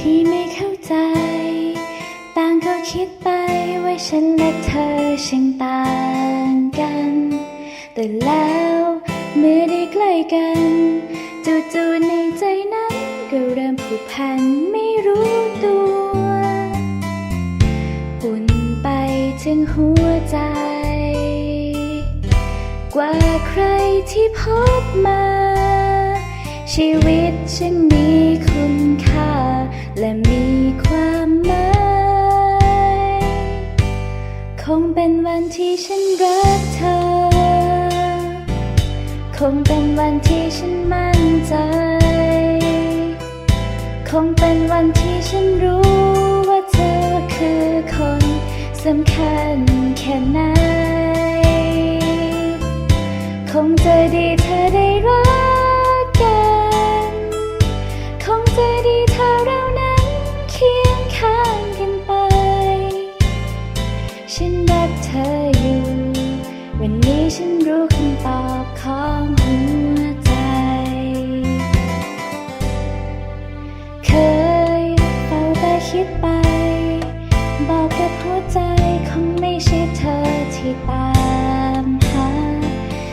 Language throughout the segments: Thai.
ที่ไม่เข้าใจ ต่างก็คิดไปว่าฉันและเธอช่างต่างกัน แต่แล้วเมื่อได้ใกล้กันจูจูในใจนั้นก็เริ่มผูกพันไม่รู้ตัวอุ่นไปถึงหัวใจ กว่าใครที่พบมา ชีวิตฉันมี และมีความหมายคงเป็นวันที่ฉันรักเธอ คงเป็นวันที่ฉันมั่นใจ คงเป็นวันที่ฉันรู้ว่าเธอคือคนสำคัญแค่ไหน คงจะดีเธอได้รัก ฉันรู้คำตอบของหัวใจ เคยเฝ้าแต่คิดไป บอกกับหัวใจคงไม่ใช่เธอที่ตามหา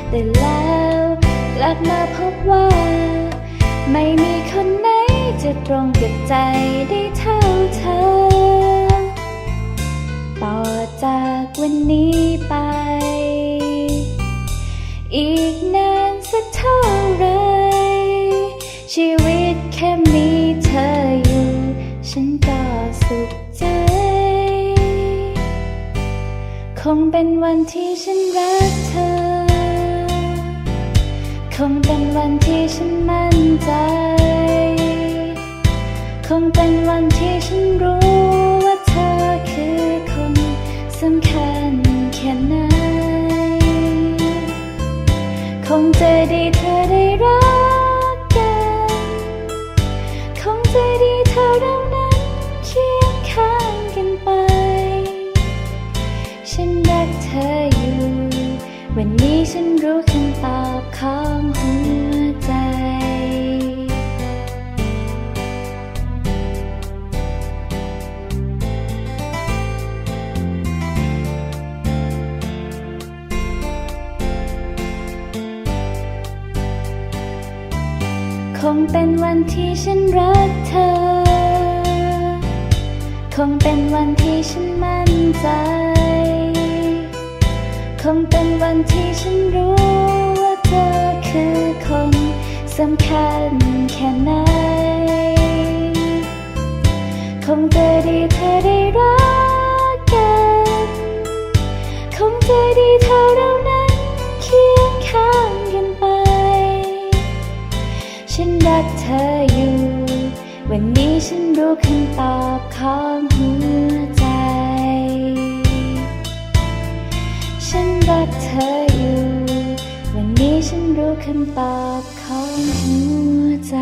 แต่แล้วกลับมาพบว่า ไม่มีคนไหนจะตรงกับใจได้เท่าเธอ ต่อจากวันนี้ไป งเป็นวันที่ฉันรักเธอ คงเป็นวันที่ฉันมั่นใจ คงเป็นวันที่ฉันรู้ว่าเธอคือคนสำคัญแค่ไหน คงจะดีเธอได้รัก ฉันรักเธออยู่ วันนี้ฉันรู้คำตอบของหัวใจ คงเป็นวันที่ฉันรักเธอ คงเป็นวันที่ฉัน งเป็นวันที่ฉันรู้ว่าเธอคือคนสำคัญแค่ไหน คงจะดีเธอได้รักกัน คงจะดีเธอเรานั้นเคียงข้างกันไป ฉันรักเธออยู่ วันนี้ฉันรู้คำตอบขอ รู้คำตอบของหัวใจ